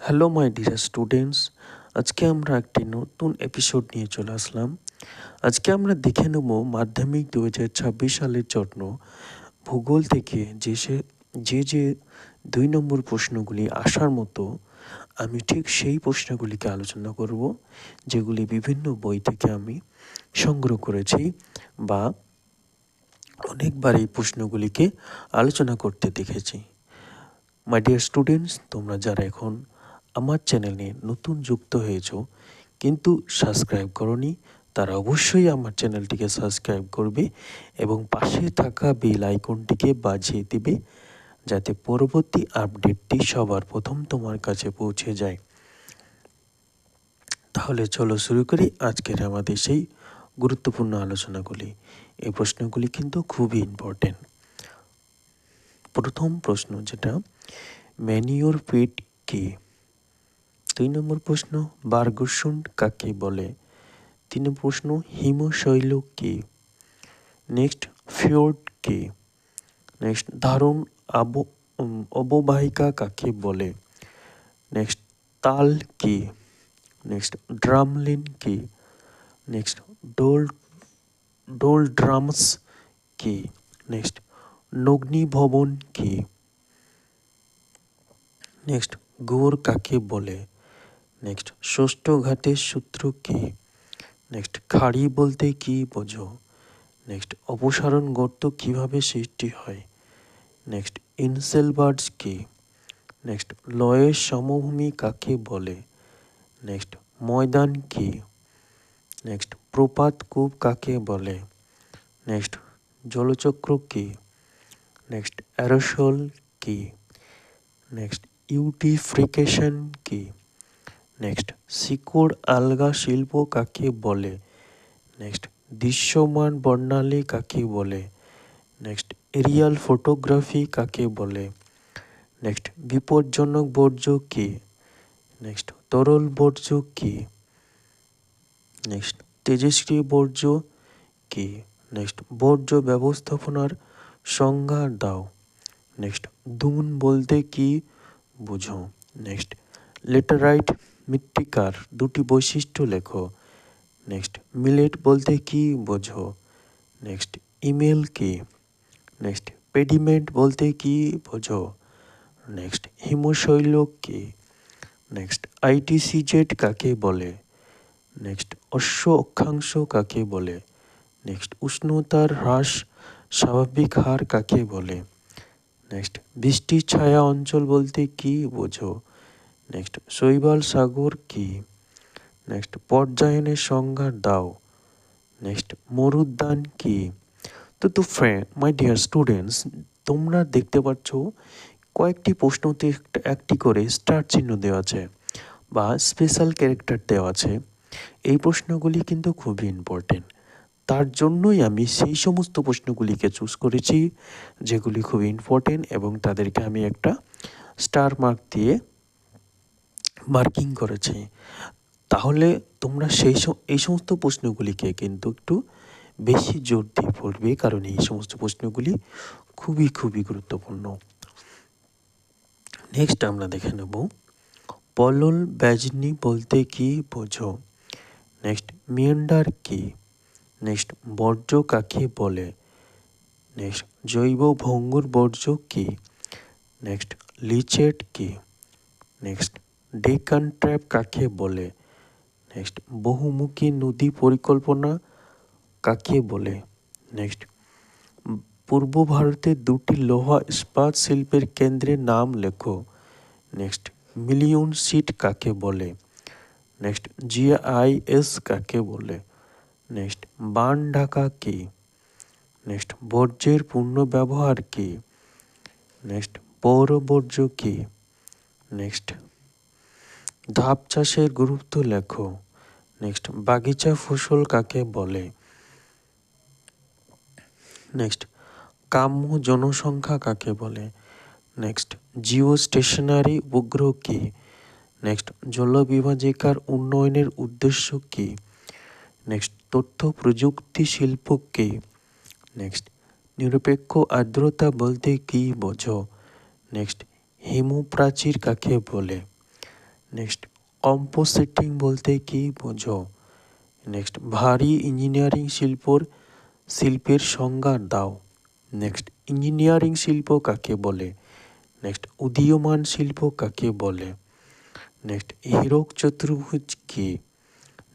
Hello my dear students আজকে আমরা একটি নতুন এপিসোড নিয়ে চলে আসলাম। আজকে আমরা দেখে নেব মাধ্যমিক দু হাজার ছাব্বিশ সালের জন্য ভূগোল থেকে যে সে, যে যে দুই নম্বর প্রশ্নগুলি আসার মতো, আমি ঠিক সেই প্রশ্নগুলিকে আলোচনা করব, যেগুলি বিভিন্ন বই থেকে আমি সংগ্রহ করেছি বা অনেকবার এই প্রশ্নগুলিকে আলোচনা করতে দেখেছি। মাই ডিয়ার স্টুডেন্টস তোমরা যারা এখন আমার চ্যানেলে নতুন যুক্ত হয়েছ, কিন্তু সাবস্ক্রাইব করনি, তারা অবশ্যই আমার চ্যানেলটিকে সাবস্ক্রাইব করবে এবং পাশে থাকা বেল আইকনটিকে বাজিয়ে দিবে, যাতে পরবর্তী আপডেটটি সবার প্রথম তোমার কাছে পৌঁছে যায়। তাহলে চলো শুরু করি আজকের আমাদের সেই গুরুত্বপূর্ণ আলোচনাগুলি। এই প্রশ্নগুলি কিন্তু খুবই ইম্পর্টেন্ট প্রথম প্রশ্ন যেটা ম্যানিওর পিট কি? দুই নম্বর প্রশ্ন বার্গসুন কাকে বলে? তিন প্রশ্ন, হিমশৈল কি? নেক্সট, ফিওর্ড কি? নেক্সট ধারণ আব অববাহিকা কাকে বলে? নেক্সট, তাল কি? নেক্সট, ড্রামলিন কি? নেক্সট, ডোল ডোল ড্রামস কি? নেক্সট নগ্নি ভবন কি? নেক্সট, গোর কাকে বলে? নেক্সট ষষ্ঠ ঘাটের সূত্র কি নেক্সট খাড়ি বলতে কি বোঝো? নেক্সট অপসারণ গর্ত কীভাবে সৃষ্টি হয়? নেক্সট ইনসেলবার্ডস কি? নেক্সট লয়ের সমভূমি কাকে বলে? নেক্সট ময়দান কি? নেক্সট প্রপাত কূপ কাকে বলে? নেক্সট জলচক্র কি? নেক্সট অ্যারোসল কি? নেক্সট ইউটিফ্রিকেশন কি? নেক্সট শিকড় আলগা শিল্প কাকে বলে? নেক্সট দৃশ্যমান বর্ণালী কাকে বলে? নেক্সট এরিয়াল ফটোগ্রাফি কাকে বলে? নেক্সট বিপজ্জনক বর্জ্য কি? নেক্সট তরল বর্জ্য কি? নেক্সট তেজস্ক্রিয় বর্জ্য কি? নেক্সট বর্জ্য ব্যবস্থাপনার সংজ্ঞা দাও। নেক্সট দুন বলতে কি বুঝো? নেক্সট লেটারাইট মৃত্তিকার দুটি বৈশিষ্ট্য লেখো। নেক্সট, মিলেট বলতে কি বোঝো? নেক্সট, ইমেল কি? নেক্সট পেডিমেন্ট বলতে কি বোঝো? নেক্সট, হিমশৈল কি? নেক্সট আইটিসিজেড কাকে বলে? নেক্সট, অশ্ব অক্ষাংশ কাকে বলে? নেক্সট, উষ্ণতার হ্রাস স্বাভাবিক হার কাকে বলে? নেক্সট বৃষ্টি ছায়া অঞ্চল বলতে কি বোঝো? নেক্সট শৈবাল সাগর কি নেক্সট পর্যায়নের সংজ্ঞা দাও নেক্সট মরুদ্যান কি তো তো ফ্রেন্ড মাই ডিয়ার স্টুডেন্টস তোমরা দেখতে পাচ্ছ, কয়েকটি প্রশ্নতে একটি করে স্টার চিহ্ন দেওয়া আছে, বা স্পেশাল ক্যারেক্টার দেওয়া আছে। এই প্রশ্নগুলি কিন্তু খুবই ইম্পর্টেন্ট তার জন্যই আমি সেই সমস্ত প্রশ্নগুলিকে চুজ করেছি, যেগুলি খুব ইম্পর্টেন্ট এবং তাদেরকে আমি একটা স্টার মার্ক দিয়ে মার্কিং করেছে। তাহলে তোমরা সেই এই সমস্ত প্রশ্নগুলিকে কিন্তু একটু বেশি জোর দিয়ে পড়বে, কারণ এই সমস্ত প্রশ্নগুলি খুবই খুবই গুরুত্বপূর্ণ। নেক্সট আমরা দেখে নেব, পলল ব্যাজনি বলতে কি বোঝো? নেক্সট মিয়ান্ডার কি? নেক্সট বর্জ্য কাকে বলে? নেক্সট জৈব ভঙ্গুর বর্জ্য কি? নেক্সট লিচেট কি? নেক্সট ডেকান ট্র্যাপ কাকে বলে? নেক্সট, বহুমুখী নদী পরিকল্পনা কাকে বলে? নেক্সট, পূর্ব ভারতের দুটি লোহা ইস্পাত শিল্পের কেন্দ্রের নাম লেখো। নেক্সট, মিলিয়ন সিট কাকে বলে? নেক্সট, জিআইএস কাকে বলে? নেক্সট, বান ঢাকা কি? নেক্সট, বর্জ্যের পূর্ণ ব্যবহার কি? নেক্সট পৌর বর্জ্য কি? নেক্সট ধাপ চাষের গুরুত্ব লেখো। নেক্সট, বাগিচা ফসল কাকে বলে? নেক্সট, কাম্য জনসংখ্যা কাকে বলে? নেক্সট জিও স্টেশনারি উপগ্রহ কি? নেক্সট, জলবিভাজিকার উন্নয়নের উদ্দেশ্য কি? নেক্সট, তথ্য প্রযুক্তি শিল্প কি? নেক্সট, নিরপেক্ষ আর্দ্রতা বলতে কি বোঝো? নেক্সট, হিমপ্রাচীর কাকে বলে? নেক্সট কম্পোসিটিং বলতে কি বোঝো? নেক্সট ভারী ইঞ্জিনিয়ারিং শিল্পর শিল্পের সংজ্ঞা দাও। নেক্সট ইঞ্জিনিয়ারিং শিল্প কাকে বলে? নেক্সট উদীয়মান শিল্প কাকে বলে? নেক্সট হীরক চতুর্ভুজ কি?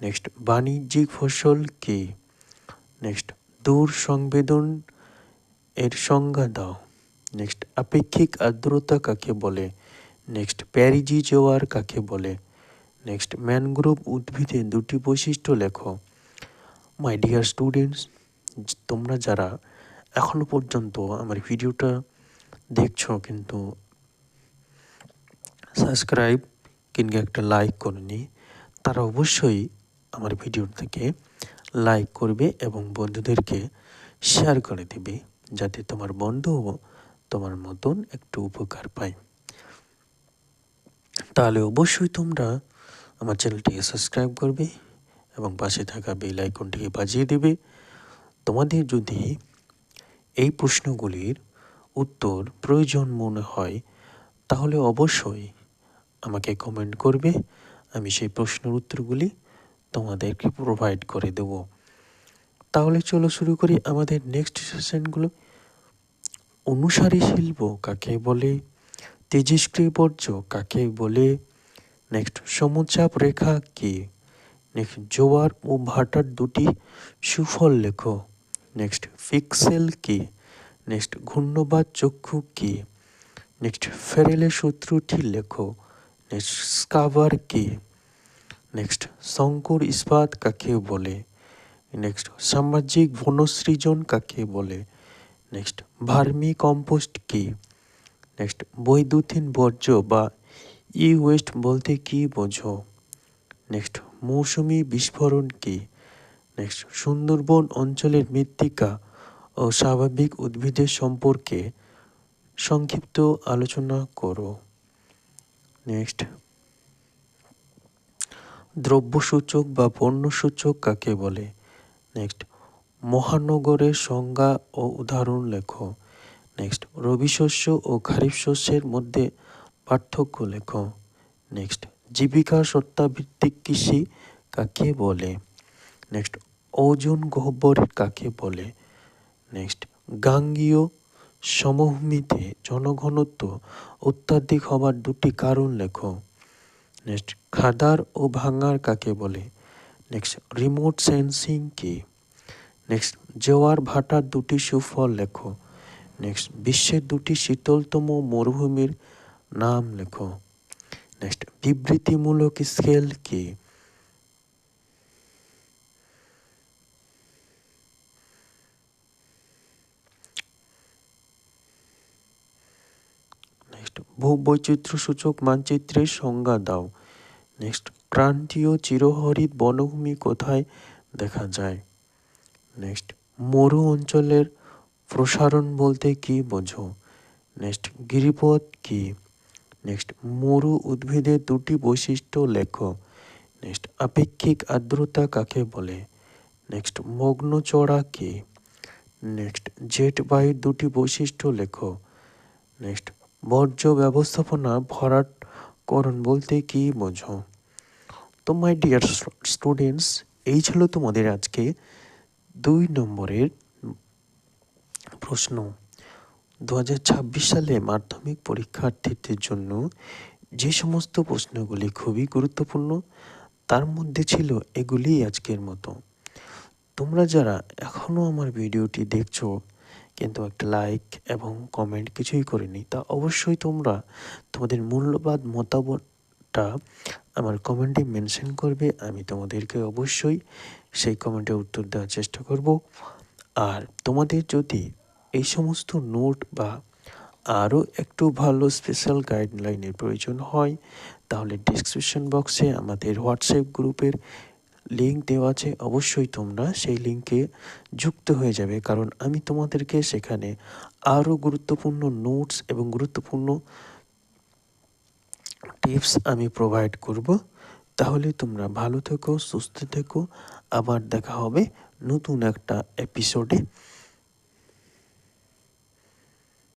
নেক্সট বাণিজ্যিক ফসল কি? নেক্সট দূর সংবেদন এর সংজ্ঞা দাও। নেক্সট আপেক্ষিক আর্দ্রতা কাকে বলে? নেক্সট প্যারিজি জোয়ার কাকে বলে? নেক্সট ম্যানগ্রোভ উদ্ভিদের দুটি বৈশিষ্ট্য লেখো। মাই ডিয়ার স্টুডেন্টস তোমরা যারা এখনও পর্যন্ত আমার ভিডিওটা দেখছ কিন্তু সাবস্ক্রাইব কিংবা একটা লাইক করনি, তারা অবশ্যই আমার ভিডিও থেকে লাইক করবে এবং বন্ধুদেরকে শেয়ার করে দেবে, যাতে তোমার বন্ধুও তোমার মতন একটু উপকার পায়। তাহলে অবশ্যই তোমরা আমার চ্যানেলটিকে সাবস্ক্রাইব করবে এবং পাশে থাকা বেল আইকনটিকে বাজিয়ে দেবে। তোমাদের যদি এই প্রশ্নগুলির উত্তর প্রয়োজন মনে হয়, তাহলে অবশ্যই আমাকে কমেন্ট করবে। আমি সেই প্রশ্নের উত্তরগুলি তোমাদেরকে প্রোভাইড করে দেব। তাহলে চলো শুরু করি আমাদের নেক্সট সেশনগুলো অনুসারী শিল্প কাকে বলে? তেজস্ক্রিয় বর্জ্য কাকে বলে? নেক্সট, সমুচাপ রেখা কি? নেক্সট, জোয়ার ও ভাটার দুটি সুফল লেখো। নেক্সট পিক্সেল কি? নেক্সট ঘূর্ণবাদ চক্ষু কি? নেক্সট ফেরেলের সূত্রটি লেখো। নেক্সট, স্কাভার কি? নেক্সট, শঙ্কর ইস্পাত কাকে বলে? নেক্সট, সামাজিক বনসৃজন কাকে বলে? নেক্সট, ভার্মি কম্পোস্ট কি? নেক্সট বৈদ্যুতিন বর্জ্য বা ই ওয়েস্ট বলতে কি বোঝো? নেক্সট মৌসুমি বিস্ফোরণ কি? নেক্সট সুন্দরবন অঞ্চলের মৃত্তিকা ও স্বাভাবিক উদ্ভিদের সম্পর্কে সংক্ষিপ্ত আলোচনা করো। নেক্সট দ্রব্যসূচক বা পণ্যসূচক কাকে বলে? নেক্সট মহানগরের সংজ্ঞা ও উদাহরণ লেখো। নেক্সট রবি শস্য ও খারিফ শস্যের মধ্যে পার্থক্য লেখো। নেক্সট জীবিকা সত্তাভিত্তিক কৃষি কাকে বলে? নেক্সট ওজন গহ্বর কাকে বলে? নেক্সট গাঙ্গীয় সমভূমিতে জনঘনত্ব অত্যাধিক হবার দুটি কারণ লেখো। নেক্সট খাদার ও ভাঙার কাকে বলে? নেক্সট রিমোট সেন্সিং কি। নেক্সট জোয়ার ভাটার দুটি সুফল লেখো। নেক্সট বিশ্বের দুটি শীতলতম মরুভূমির নাম লেখো। নেক্সট বিবৃতিমূলক স্কেল কি? নেক্সট ভূবৈচিত্র্য সূচক মানচিত্রের সংজ্ঞা দাও। নেক্সট ক্রান্তীয় চিরহরিত বনভূমি কোথায় দেখা যায়? নেক্সট মরু অঞ্চলের প্রসারণ বলতে কি বোঝো? নেক্সট গিরিপথ কি? নেক্সট মরু উদ্ভিদের দুটি বৈশিষ্ট্য লেখো। নেক্সট আপেক্ষিক আর্দ্রতা কাকে বলে? নেক্সট মগ্ন চড়া কি? নেক্সট জেট বায়ুর দুটি বৈশিষ্ট্য লেখো। নেক্সট বর্জ্য ব্যবস্থাপনা ভরাটকরণ বলতে কি বোঝো? তো মাই ডিয়ার স্টুডেন্টস এই ছিল তোমাদের আজকে দুই নম্বরের প্রশ্ন। দু হাজার ছাব্বিশ সালে মাধ্যমিক পরীক্ষার্থীদের জন্য যে সমস্ত প্রশ্নগুলি খুবই গুরুত্বপূর্ণ, তার মধ্যে ছিল এগুলি আজকের মতো। তোমরা যারা এখনও আমার ভিডিওটি দেখছ, কিন্তু একটা লাইক এবং কমেন্ট কিছুই করেনি, তা অবশ্যই তোমরা তোমাদের মূল্যবাদ মতামতটা আমার কমেন্টে মেনশন করবে, আমি তোমাদেরকে অবশ্যই সেই কমেন্টে উত্তর দেওয়ার চেষ্টা করব। আর তোমাদের যদি এই সমস্ত নোট বা আরও একটু ভালো স্পেশাল গাইডলাইনের প্রয়োজন হয়, তাহলে ডিসক্রিপশন বক্সে আমাদের হোয়াটসঅ্যাপ গ্রুপের লিঙ্ক দেওয়া আছে। অবশ্যই তোমরা সেই লিঙ্কে যুক্ত হয়ে যাবে, কারণ আমি তোমাদেরকে সেখানে আরও গুরুত্বপূর্ণ নোটস এবং গুরুত্বপূর্ণ টিপস আমি প্রোভাইড করব। তাহলে তোমরা ভালো থেকো, সুস্থ থেকো। আবার দেখা হবে নতুন একটা এপিসোডে